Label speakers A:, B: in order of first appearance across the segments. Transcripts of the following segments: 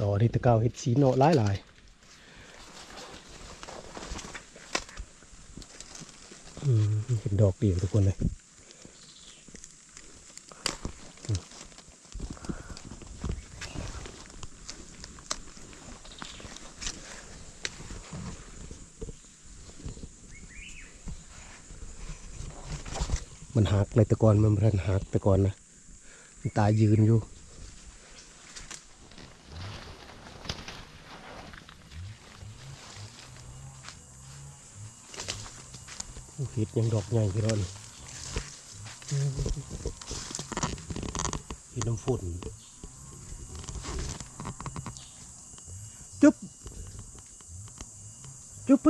A: ต่อที่ตะเกาเห็ดสีโนหลายหลายเห็นดอกเดียวทุกคนเลยมันหักเลยต่ก่อนมันพิ่นหักต่ก่อนนะมันตายยืนอยู่ เห็ดยังดอกใหญ่พี่น้องเห็ดน้ำฝนจุ๊บจุ๊บไป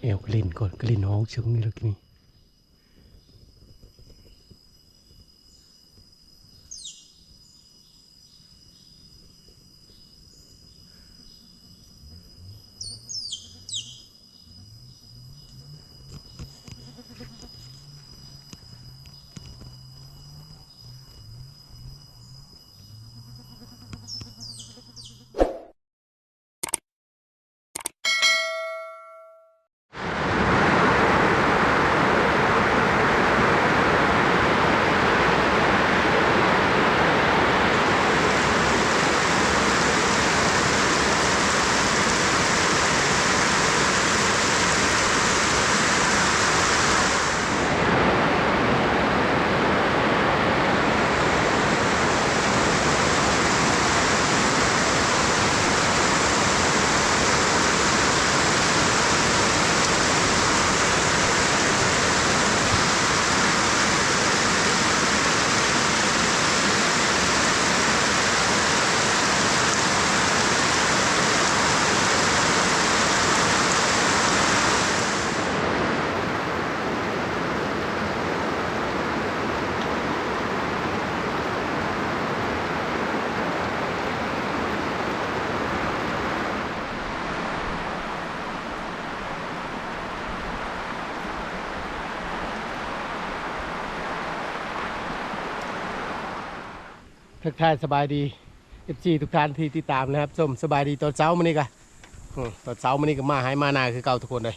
A: แอวกลิ่นก่อนกลิ่นห้องชึงนี่แล้วนี่ ทักทายสบายดีเอฟซีทุกท่านที่ติดตามนะครับส้มสบายดีตอนเช้ามื้อนี้กะตอนเช้ามื้อนี้ก็มาให้มานาคือเก่าทุกคนเลย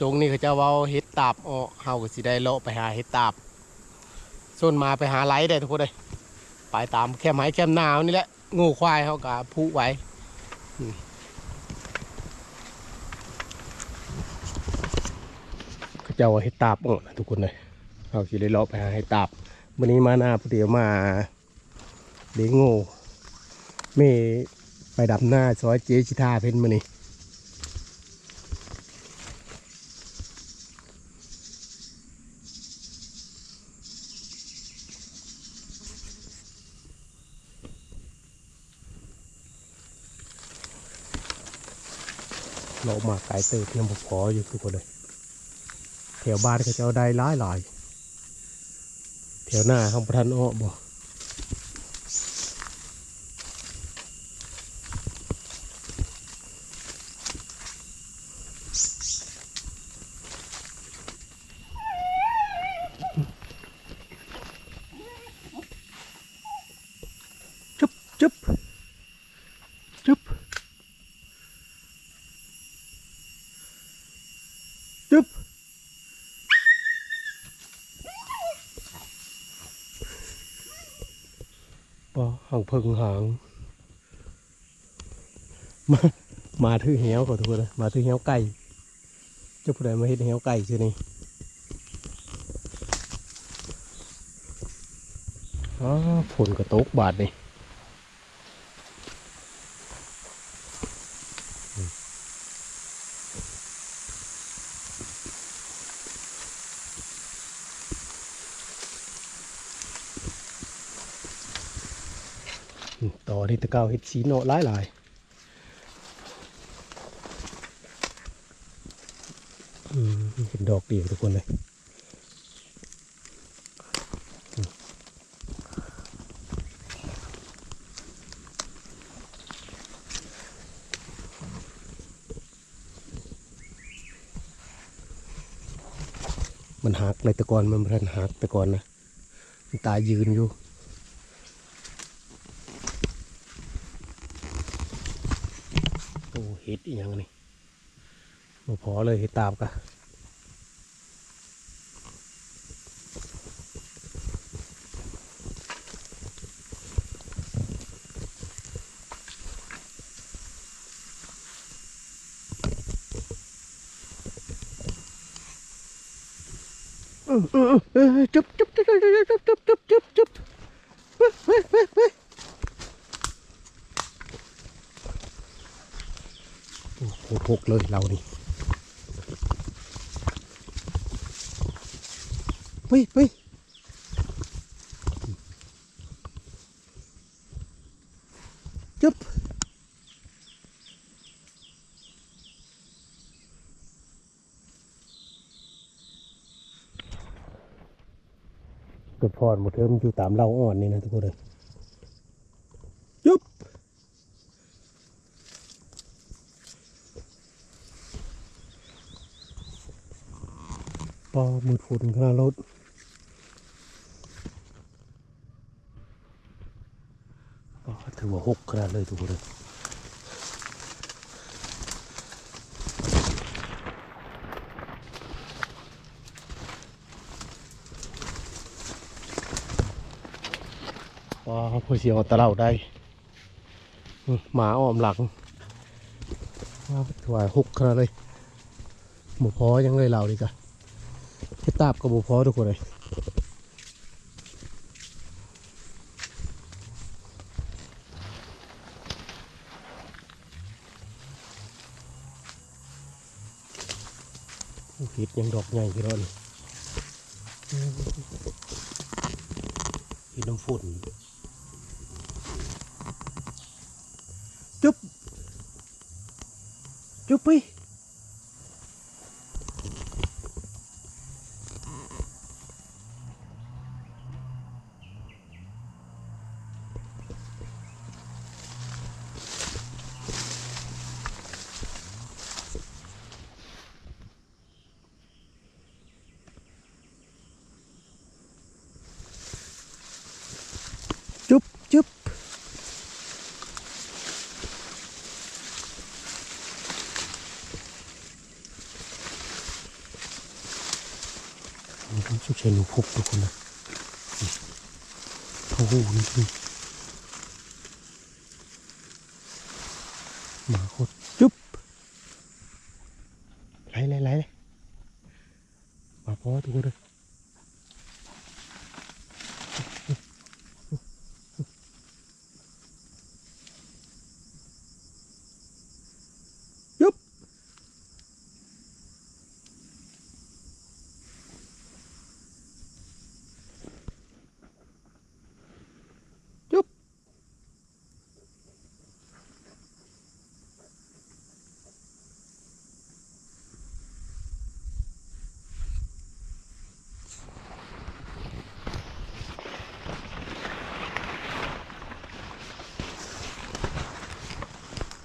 A: จงนี่เขาจะว้าเฮ็ดตาบอ๋อเฮาก็สิได้เลาะไปหาเฮ็ดตาบส่วนมาไปหาไหลได้ทุกคนเลยไปตามแคมไม้แคมนาวนี่แหละงูควายเขาก็พุไว้เขาจะเอาเฮ็ดตาบอ๋อทุกคนเลยเฮาสิได้เลาะไปหาเฮ็ดตาบมื้อนี้มาหน้าพอดีมา เลี้ยงงูเม่ไปดับหน้าซอยเจชิทาเพิ่นมานี่เรามาไกลเติบยังบพออยู่ทุกคนเลยแถวบ้านก็จะเอาได้หลายหลายๆแถวหน้าข้างประทันอ้อบ่จุ๊ ปอหางเพิงหาง มามาถือเหี้ยวก่อนทุกคนเลยมาถือเหี้ยวไก่เจ้าผู้ใดมาเห็ดเหี้ยวไก่ชื่อนี่อ๋อฝนกระตกบาดนี่ อืมต่อที่ตะ เกาเห็ดสีโนหลายหลายเห็นดอกเดียวทุกคนเลยมันหักเลยต่ก่อนมันเพิ่นหักต่ก่อนนะมันตายยืนอยู่ โอ้เห็ดอีหยังนี่บ่พอเลยเห็ดตาบกะเออเออเออจุ๊บจุ๊บจุ๊บจุ๊บจุ๊บจุ๊บจุ๊บจุ๊บเฮ้ยเฮ้ยเฮ้ยเฮ้ย โอ้โหห กเลยเรานี่เฮ้ยเฮ้ยจุ๊บกระพรหมดเทิมนอยู่ตามเราอ่อนนี่นะทุกคนเลย มืดฝุ่นขนาดรถถือว่าหกขนาดเลยทุกคนเลยว้าวพอเสียวตะเล่าได้หมาอ้อมหลังว้าถือว่าหกขนาดเลยหมูพอยังเลยเราดีกะเฮ็ดตาบกับบุพอทุกคนเลยโอ้เห็ดยังดอกใหญ่พี่น้องนี่เห็ดน้ำฝนจุ๊บจุ๊บไป ชุกเชนหนูพบทุกคนนะโอ้โหนี่คือหมาโคตรจุ๊บไหลไหลไหลเลยมาพอทุกคนเลย ยุบยุบ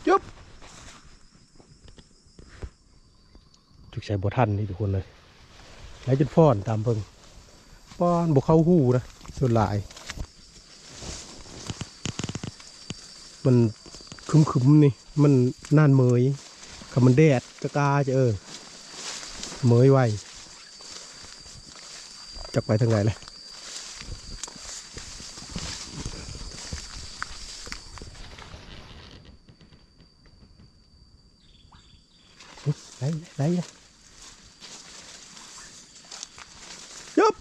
A: ยุบ จุกใช้บทันนี่ทุกคนเลยไหลจนฟ้อนตามเพิ่งป้อนบกเข้าหูนะส่วนหลาย มันคึมคึมๆนี่ มันน่านเมยคำมันแดดกะกาจะเออเมยไวจักไปทางไหนเลยอุ๊ยไหลไหลไหลยุบ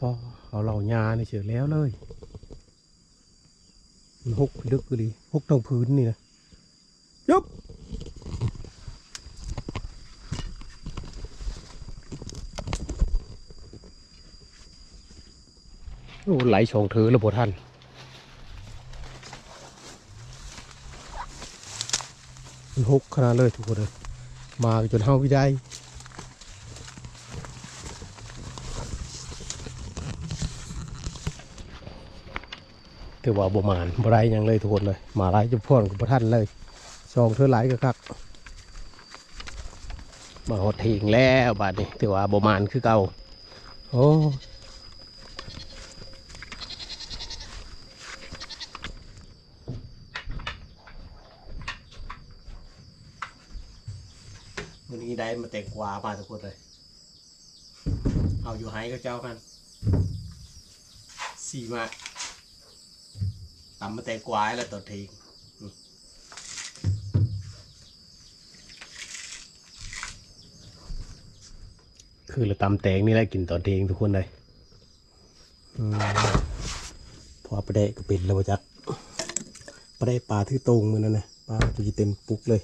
A: พอเอาเหล่ายาในเฉยแล้วเลยมันหกลึกเลยหกตรงพื้นนี่นะยุบโอ้ไหลชองเธอระบบท่านมันหกขนาดเลยทุกคนเลยมาจนเฮาวิได้ ถือว่าบ่มานบ่ไรยังเลยทุกคนเลยมาไรจุพ่นกับท่านเลยซองเธอหลก็คักมาหดทิ้งแล้วบาดนี้ถือว่าบ่มานคือเก่าโอ้วันนี้ได้มาแต่งกวามาทุกคนเลย เอาอยู่ไห้กับเจ้ากันสี่มา ตำมาแต่กวายแล้วตัวทิ้งอืมคือเราตำแตงนี่แหละกินตอนเทงทุกคนเลยอมพอประเดะก็เป็นแล้วบ่จักประเดะปลาที่ตรงมือนั่นนะปลาตัวเต็มปุ๊กเลย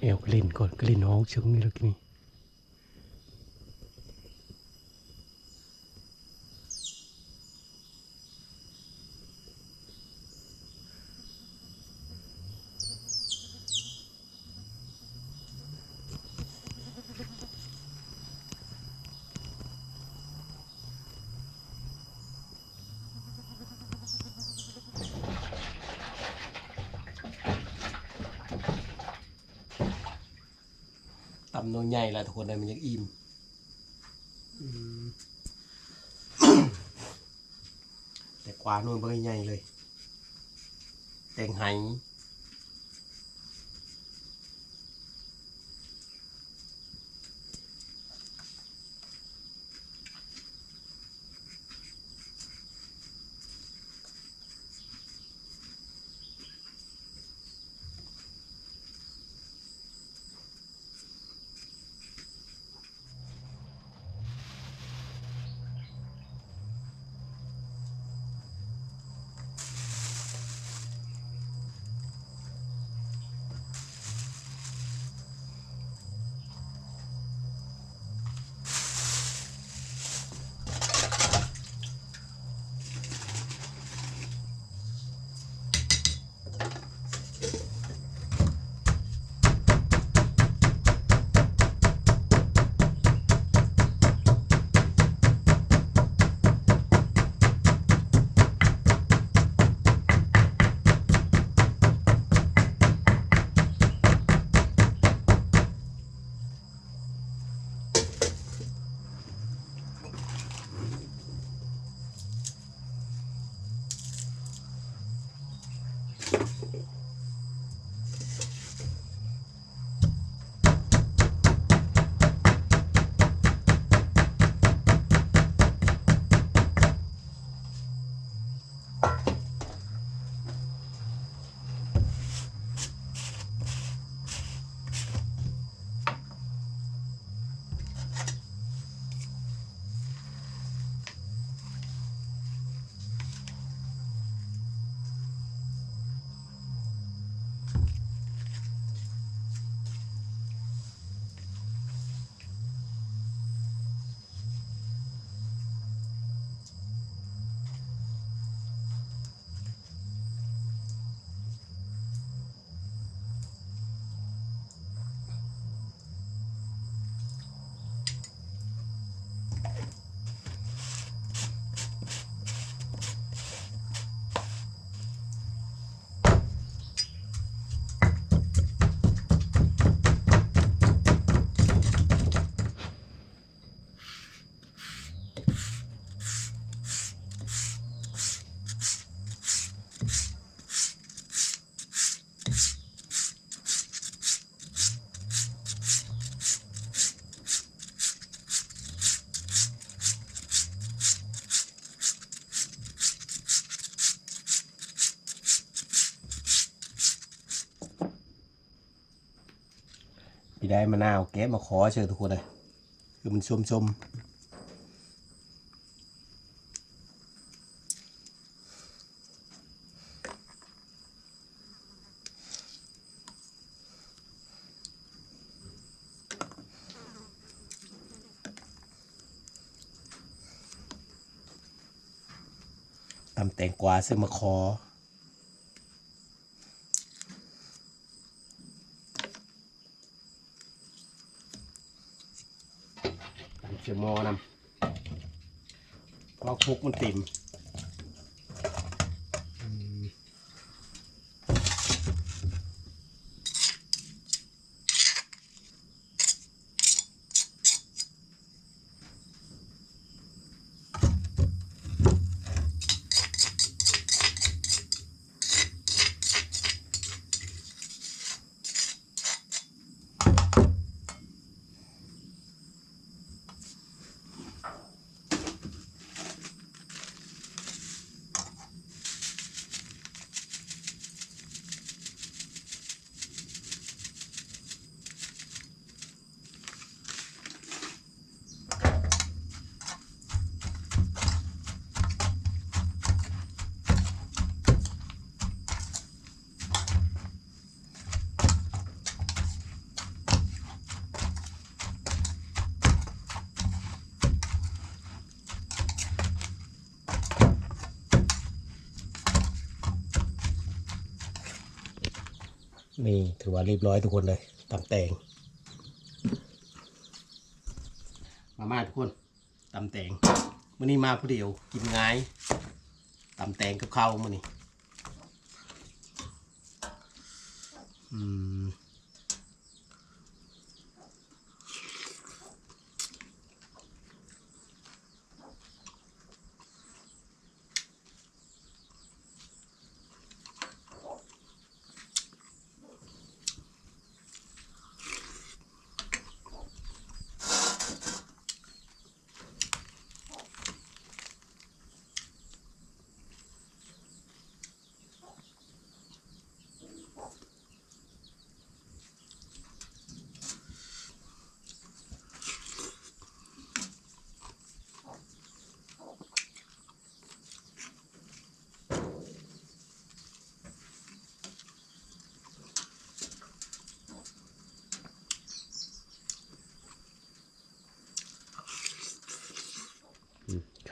A: เอวกลิ่นก่อนกลิ่นห้องชึงนี่แล้วกินนี่ ตำน้อยใหญ่ละทุกคนเลยมันยังอิ่มอืมแต่กวานู่นเบอร์ใหญ่เลยแตงไห้ พี่ได้มะนาวแกะมาขอเชิญทุกคนเลยคือมันชมชมตำแตงกวาซึ่งมาขอ เสียมอนำเพราะคุกมันติ่ม นี่ถือว่าเรียบร้อยทุกคนเลยตำแตง มามาทุกคนตำแตงมื่อนี้มาผู้เดียว กินง่ายตำแตงกับข้าวมื่อนี้อืม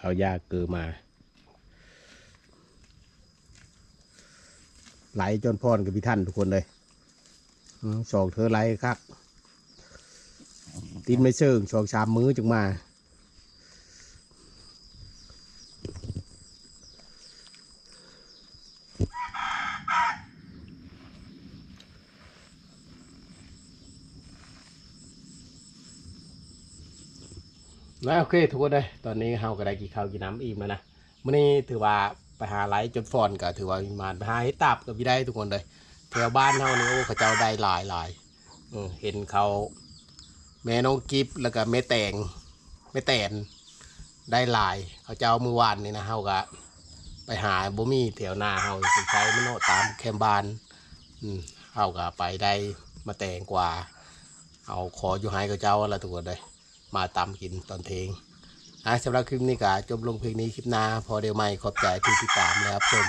A: เอายากเกือมา ไหลจนพรกับพี่ท่านทุกคนเลยสองเธอไหลครับตินไม่เชิงสองสามมื้อจึงมา แล้วโอเคทุกคนเลยตอนนี้เฮาก็ได้กินข้าวกินน้ำอิ่มแล้วนะมื้อนี้ถือว่าไปหาไหลจนฟอนก็ถือว่ามีมานไปหาเห็ดตับกับพี่ได้ทุกคนเลยแถวบ้านเฮานี่โอ้เขาเจ้าได้หลายหลายเห็นเขาแม่น้องกิฟแล้วก็แม่แตงแม่แตนได้หลาย เขาเจ้ามือวานนี่นะเฮาก็ไปหาบ่มีแถวหน้าเฮาสิใช้มโนตามแคมบ้านอืมเฮาก็ไปได้มาแตงกว่า เอาขออยู่ให้เขาเจ้าอะไรทุกคนเลย มาตามกินตอนเทงอะสำหรับคลิปนี้ก็จบลงเพียงนี้คลิปหน้าพอเดียวไม่ขอบใจที่ติดตามนะครับชม